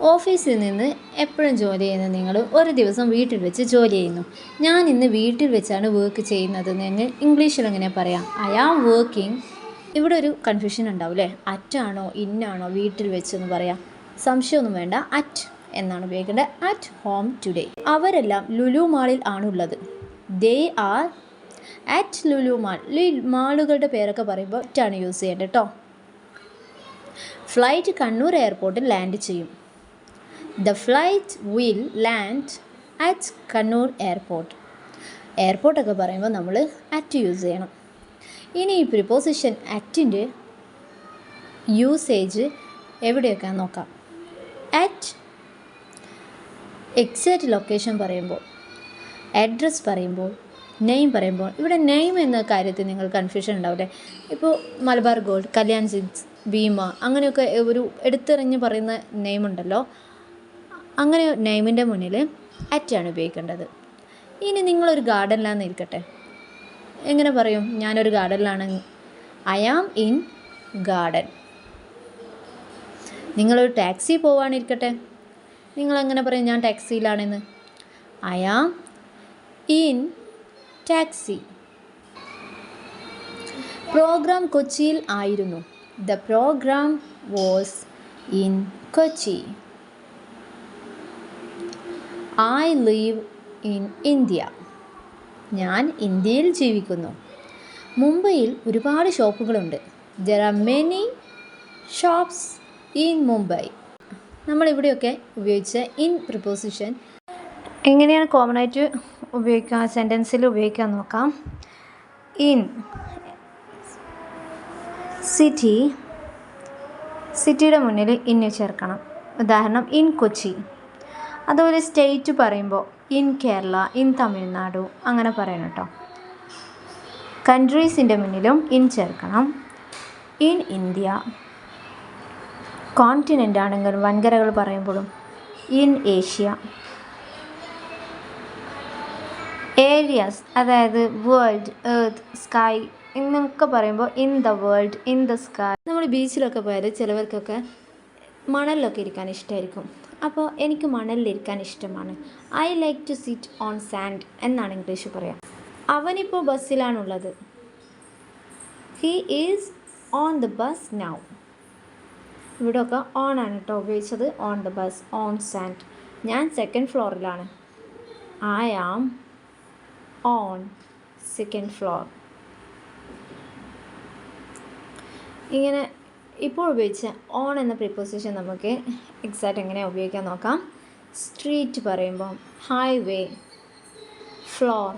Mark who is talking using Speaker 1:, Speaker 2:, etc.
Speaker 1: ഓഫീസിൽ നിന്ന് എപ്പോഴും ജോലി ചെയ്യുന്ന നിങ്ങൾ ഒരു ദിവസം വീട്ടിൽ വെച്ച് ജോലി ചെയ്യുന്നു. ഞാൻ ഇന്ന് വീട്ടിൽ വെച്ചാണ് വർക്ക് ചെയ്യുന്നത് എന്ന് ഇംഗ്ലീഷിൽ എങ്ങനെ പറയാം. ഐ ആം വർക്കിംഗ് ഇവിടെ ഒരു കൺഫ്യൂഷൻ ഉണ്ടാവും അല്ലേ അറ്റാണോ ഇന്നാണോ വീട്ടിൽ വെച്ചെന്ന് പറയാം. സംശയമൊന്നും വേണ്ട. അറ്റ് എന്നാണ് ഉപയോഗിക്കേണ്ടത്. അറ്റ് ഹോം ടുഡേ അവരെല്ലാം ലുലു മാളിൽ ആണുള്ളത് they are at Lulu mall. മാളുകളുടെ പേരൊക്കെ പറയുമ്പോൾ അറ്റാണ് യൂസ് ചെയ്യേണ്ടത് കേട്ടോ ഫ്ലൈറ്റ് കണ്ണൂർ എയർപോർട്ടിൽ ലാൻഡ് ചെയ്യും. The flight will land at Kannur airport എയർപോർട്ടൊക്കെ പറയുമ്പോൾ നമ്മൾ അറ്റ് യൂസ് ചെയ്യണം. ഇനി ഈ പ്രിപ്പോസിഷൻ അറ്റിന്റെ യൂസേജ് എവിടെയൊക്കെ നോക്കാം. അറ്റ് എക്സാക്റ്റ് ലൊക്കേഷൻ പറയുമ്പോൾ അഡ്രസ്സ് പറയുമ്പോൾ നെയിം പറയുമ്പോൾ ഇവിടെ നെയിം എന്ന കാര്യത്തിൽ നിങ്ങൾ കൺഫ്യൂഷൻ ഉണ്ടാവില്ലേ? ഇപ്പോൾ മലബാർ ഗോൾഡ് കല്യാൺ സിൽസ് ഭീമ അങ്ങനെയൊക്കെ ഒരു എടുത്തെറിഞ്ഞ് പറയുന്ന നെയിം ഉണ്ടല്ലോ. അങ്ങനെ നെയിമിന്റെ മുന്നിൽ അറ്റാണ് ഉപയോഗിക്കേണ്ടത്. ഇനി നിങ്ങളൊരു ഗാർഡനിലാണെന്ന് ഇരിക്കട്ടെ. എങ്ങനെ പറയും? ഞാനൊരു ഗാർഡനിലാണ്. ഐ ആം ഇൻ ഗാർഡൻ നിങ്ങളൊരു ടാക്സി പോവാണിരിക്കട്ടെ നിങ്ങളെങ്ങനെ പറയും? ഞാൻ ടാക്സിയിലാണെന്ന്. I am in taxi program കൊച്ചിയിൽ ആയിരുന്നു. The program was in Kochi I live in India ഞാൻ ഇന്ത്യയിൽ ജീവിക്കുന്നു. മുംബൈയിൽ ഒരുപാട് ഷോപ്പുകളുണ്ട്. There are many shops in Mumbai നമ്മളിവിടെയൊക്കെ ഉപയോഗിച്ച ഇൻ പ്രിപ്പോസിഷൻ എങ്ങനെയാണ് കോമൺ ആയിട്ട് ഉപയോഗിക്കുക സെന്റൻസിൽ ഉപയോഗിക്കാൻ നോക്കാം. ഇൻ സിറ്റി സിറ്റിയുടെ മുന്നിൽ ഇന്ന് ചേർക്കണം. ഉദാഹരണം ഇൻ കൊച്ചി. അതുപോലെ സ്റ്റേറ്റ് പറയുമ്പോൾ ഇൻ കേരള ഇൻ തമിഴ്നാടു അങ്ങനെ പറയണം കേട്ടോ. കൺട്രീസിന്റെ മുന്നിലും ഇൻ ചേർക്കണം. In India. കോണ്ടിനെന്റ് ആണെങ്കിലും വൻകരകൾ പറയുമ്പോഴും ഇൻ ഏഷ്യ. ഏരിയാസ് അതായത് വേൾഡ് ഏർത്ത് സ്കൈ എന്നൊക്കെ പറയുമ്പോൾ in the world in the sky. നമ്മൾ ബീച്ചിലൊക്കെ പോയാൽ ചിലവർക്കൊക്കെ മണലിലൊക്കെ ഇരിക്കാൻ ഇഷ്ടമായിരിക്കും അപ്പോൾ എനിക്ക് മണലിലിരിക്കാൻ ഇഷ്ടമാണ്. I like to sit on sand എന്നാണ് ഇംഗ്ലീഷ് പറയാം. അവനിപ്പോൾ ബസ്സിലാണുള്ളത്. He is on the bus now ഇവിടെയൊക്കെ ഓൺ ആണ് കേട്ടോ ഉപയോഗിച്ചത്. On the bus on sand ഞാൻ second ഫ്ലോറിലാണ് I am on second floor ഇങ്ങനെ ഇപ്പോൾ ഉപയോഗിച്ച ഓൺ എന്ന പ്രിപ്പോസിഷൻ നമുക്ക് എക്സാക്റ്റ് എങ്ങനെ ഉപയോഗിക്കാൻ നോക്കാം? സ്ട്രീറ്റ് പറയുമ്പോൾ ഹൈവേ ഫ്ലോർ